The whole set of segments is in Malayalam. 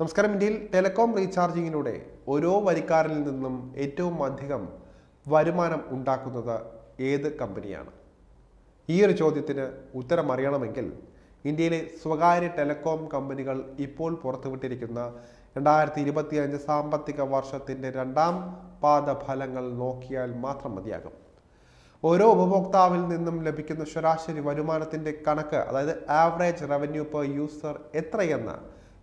നമസ്കാരം ഇന്ത്യയിൽ ടെലികോം റീചാർജിങ്ങിലൂടെ ഓരോ വരിക്കാരിൽ നിന്നും ഏറ്റവും അധികം വരുമാനം ഉണ്ടാക്കുന്നത് ഏത് കമ്പനിയാണ്? ഈ ഒരു ചോദ്യത്തിന് ഉത്തരം അറിയണമെങ്കിൽ ഇന്ത്യയിലെ സ്വകാര്യ ടെലികോം കമ്പനികൾ ഇപ്പോൾ പുറത്തുവിട്ടിരിക്കുന്ന രണ്ടായിരത്തി ഇരുപത്തി അഞ്ച് സാമ്പത്തിക വർഷത്തിന്റെ രണ്ടാം പാദ ഫലങ്ങൾ നോക്കിയാൽ മാത്രം മതിയാകും. ഓരോ ഉപഭോക്താവിൽ നിന്നും ലഭിക്കുന്ന ശരാശരി വരുമാനത്തിന്റെ കണക്ക് അതായത് ആവറേജ് റവന്യൂ പെർ യൂസർ എത്രയെന്ന്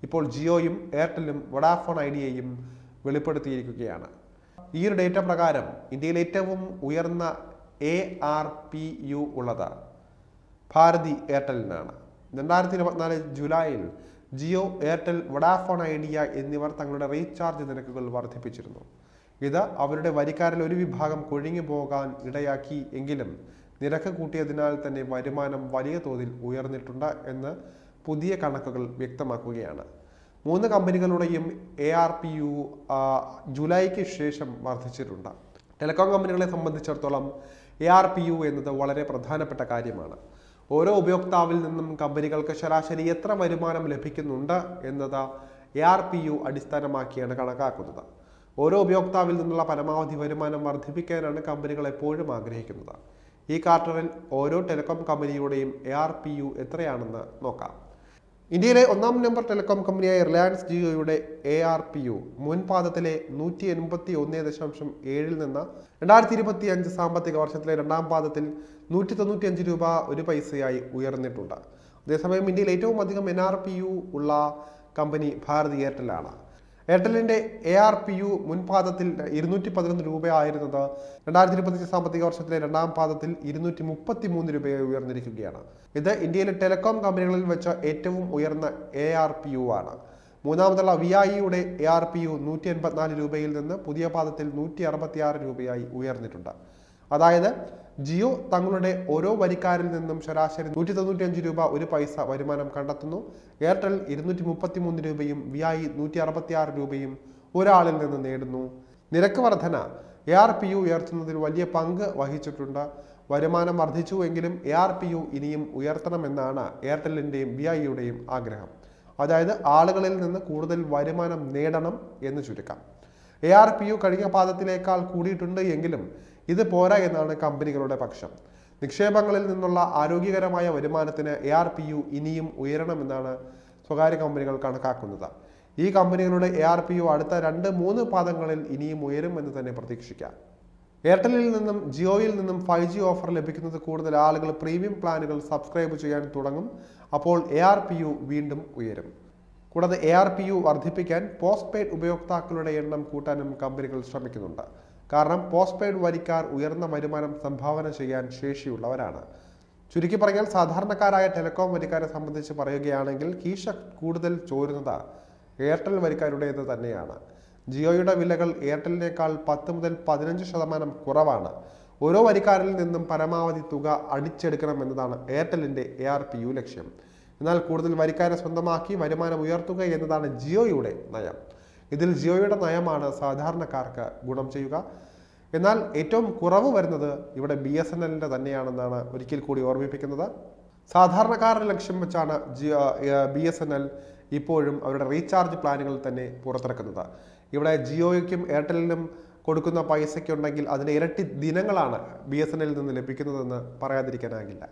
ഇപ്പോൾ ജിയോയും എയർടെല്ലും വൊഡാഫോൺ ഐഡിയയും വെളിപ്പെടുത്തിയിരിക്കുകയാണ്. ഈ ഒരു ഡേറ്റ പ്രകാരം ഇന്ത്യയിൽ ഏറ്റവും ഉയർന്ന എ ആർ പി യു ഉള്ളത് ഭാരതി എയർടെല്ലിനാണ്. രണ്ടായിരത്തി ഇരുപത്തിനാല് ജൂലൈയിൽ ജിയോ എയർടെൽ വൊഡാഫോൺ ഐഡിയ എന്നിവർ തങ്ങളുടെ റീചാർജ് നിരക്കുകൾ വർദ്ധിപ്പിച്ചിരുന്നു. ഇത് അവരുടെ വരിക്കാരിൽ ഒരു വിഭാഗം കൊഴിഞ്ഞു പോകാൻ ഇടയാക്കി എങ്കിലും നിരക്ക് കൂട്ടിയതിനാൽ തന്നെ വരുമാനം വലിയ തോതിൽ ഉയർന്നിട്ടുണ്ട് എന്ന് പുതിയ കണക്കുകൾ വ്യക്തമാക്കുകയാണ്. മൂന്ന് കമ്പനികളുടെയും എ ആർ പി യു ജൂലൈക്ക് ശേഷം വർദ്ധിച്ചിട്ടുണ്ട്. ടെലികോം കമ്പനികളെ സംബന്ധിച്ചിടത്തോളം എ ആർ പി യു എന്നത് വളരെ പ്രധാനപ്പെട്ട കാര്യമാണ്. ഓരോ ഉപയോക്താവിൽ നിന്നും കമ്പനികൾക്ക് ശരാശരി എത്ര വരുമാനം ലഭിക്കുന്നുണ്ട് എന്നത് എ ആർ പി യു അടിസ്ഥാനമാക്കിയാണ് കണക്കാക്കുന്നത്. ഓരോ ഉപയോക്താവിൽ നിന്നുള്ള പരമാവധി വരുമാനം വർദ്ധിപ്പിക്കാനാണ് കമ്പനികൾ എപ്പോഴും ആഗ്രഹിക്കുന്നത്. ഈ കാർട്ടറിൽ ഓരോ ടെലികോം കമ്പനിയുടെയും എ ആർ പി യു എത്രയാണെന്ന് നോക്കാം. ഇന്ത്യയിലെ ഒന്നാം നമ്പർ ടെലികോം കമ്പനിയായ റിലയൻസ് ജിയോയുടെ എ ആർ പി യു മുൻപാദത്തിലെ നൂറ്റി എൺപത്തി ഒന്ന് ദശാംശം ഏഴിൽ നിന്ന് രണ്ടായിരത്തി ഇരുപത്തി അഞ്ച് സാമ്പത്തിക വർഷത്തിലെ രണ്ടാം പാദത്തിൽ നൂറ്റി തൊണ്ണൂറ്റി അഞ്ച് രൂപ ഒരു പൈസയായി ഉയർന്നിട്ടുണ്ട്. അതേസമയം ഇന്ത്യയിൽ ഏറ്റവും അധികം എൻ ആർ പി യു ഉള്ള കമ്പനി ഭാരതി എയർടെലാണ് എയർടെലിന്റെ എ ആർ പി യു മുൻപാദത്തിൽ ഇരുന്നൂറ്റി പതിനൊന്ന് രൂപയായിരുന്നത് രണ്ടായിരത്തി ഇരുപത്തിയഞ്ച് സാമ്പത്തിക വർഷത്തിലെ രണ്ടാം പാദത്തിൽ ഇരുന്നൂറ്റി മുപ്പത്തി മൂന്ന് രൂപയായി ഉയർന്നിരിക്കുകയാണ്. ഇത് ഇന്ത്യയിലെ ടെലികോം കമ്പനികളിൽ വെച്ച ഏറ്റവും ഉയർന്ന എ ആർ പി യു ആണ്. മൂന്നാമതുള്ള വി ഐയുടെ എ ആർ പി യു നൂറ്റി എൺപത്തിനാല് രൂപയിൽ നിന്ന് പുതിയ പാദത്തിൽ നൂറ്റി അറുപത്തി ആറ് രൂപയായി ഉയർന്നിട്ടുണ്ട്. അതായത് ജിയോ തങ്ങളുടെ ഓരോ വരിക്കാരിൽ നിന്നും ശരാശരി നൂറ്റി തൊണ്ണൂറ്റി അഞ്ച് രൂപ ഒരു പൈസ വരുമാനം കണ്ടെത്തുന്നു. എയർടെൽ ഇരുന്നൂറ്റി മുപ്പത്തി മൂന്ന് രൂപയും വി ഐ നൂറ്റി അറുപത്തി ആറ് രൂപയും ഒരാളിൽ നിന്ന് നേടുന്നു. നിരക്ക് വർധന എ ആർ പി യു ഉയർത്തുന്നതിൽ വലിയ പങ്ക് വഹിച്ചിട്ടുണ്ട്. വരുമാനം വർദ്ധിച്ചു എങ്കിലും എ ആർ പി യു ഇനിയും ഉയർത്തണമെന്നാണ് എയർടെല്ലിന്റെയും വി ഐയുടെയും ആഗ്രഹം. അതായത് ആളുകളിൽ നിന്ന് കൂടുതൽ വരുമാനം നേടണം എന്ന് ചുരുക്കം. എ ആർ പി യു കഴിഞ്ഞ പാദത്തിലേക്കാൾ കൂടിയിട്ടുണ്ട് എങ്കിലും ഇത് പോരാ എന്നാണ് കമ്പനികളുടെ പക്ഷം. നിക്ഷേപങ്ങളിൽ നിന്നുള്ള ആരോഗ്യകരമായ വരുമാനത്തിന് എ ആർ പി യു ഇനിയും ഉയരണമെന്നാണ് സ്വകാര്യ കമ്പനികൾ കണക്കാക്കുന്നത്. ഈ കമ്പനികളുടെ എ ആർ പി യു അടുത്ത രണ്ട് മൂന്ന് പാദങ്ങളിൽ ഇനിയും ഉയരും എന്ന് തന്നെ പ്രതീക്ഷിക്കാം. എയർടെലിൽ നിന്നും ജിയോയിൽ നിന്നും ഫൈവ് ജി ഓഫർ ലഭിക്കുന്നത് കൂടുതൽ ആളുകൾ പ്രീമിയം പ്ലാനുകൾ സബ്സ്ക്രൈബ് ചെയ്യാൻ തുടങ്ങും. അപ്പോൾ എ വീണ്ടും ഉയരും. കൂടാതെ എ ആർ പി യു വർദ്ധിപ്പിക്കാൻ പോസ്റ്റ് പെയ്ഡ് ഉപയോക്താക്കളുടെ എണ്ണം കൂട്ടാനും കമ്പനികൾ ശ്രമിക്കുന്നുണ്ട്. കാരണം പോസ്റ്റ് പെയ്ഡ് വരിക്കാർ ഉയർന്ന വരുമാനം സംഭാവന ചെയ്യാൻ ശേഷിയുള്ളവരാണ്. ചുരുക്കി പറഞ്ഞാൽ സാധാരണക്കാരായ ടെലികോം വരിക്കാരെ സംബന്ധിച്ച് പറയുകയാണെങ്കിൽ കീശ കൂടുതൽ ചോരുന്നത് എയർടെൽ വരിക്കാരുടേത് തന്നെയാണ്. ജിയോയുടെ വിലകൾ എയർടെലിനേക്കാൾ പത്ത് മുതൽ പതിനഞ്ച് ശതമാനം കുറവാണ്. ഓരോ വരിക്കാരിൽ നിന്നും പരമാവധി തുക അടിച്ചെടുക്കണം എന്നതാണ് എയർടെലിന്റെ എ ആർ പി യു ലക്ഷ്യം. എന്നാൽ കൂടുതൽ വരിക്കാരെ സ്വന്തമാക്കി വരുമാനം ഉയർത്തുക എന്നതാണ് ജിയോയുടെ നയം. ഇതിൽ ജിയോയുടെ നയമാണ് സാധാരണക്കാർക്ക് ഗുണം ചെയ്യുക. എന്നാൽ ഏറ്റവും കുറവ് വരുന്നത് ഇവിടെ ബി എസ് എൻ എല്ലിന്റെ തന്നെയാണെന്നാണ് ഒരിക്കൽ കൂടി ഓർമ്മിപ്പിക്കുന്നത്. സാധാരണക്കാരുടെ ലക്ഷ്യം വെച്ചാണ് Jio B S N L ഇപ്പോഴും അവരുടെ റീചാർജ് പ്ലാനുകൾ തന്നെ പുറത്തിറക്കുന്നത്. ഇവിടെ ജിയോയ്ക്കും എയർടെലിനും കൊടുക്കുന്ന പൈസയ്ക്കുണ്ടെങ്കിൽ അതിന് ഇരട്ടി ദിനങ്ങളാണ് ബി എസ് എൻ എല്ലിൽ നിന്ന് ലഭിക്കുന്നതെന്ന് പറയാതിരിക്കാനാകില്ല.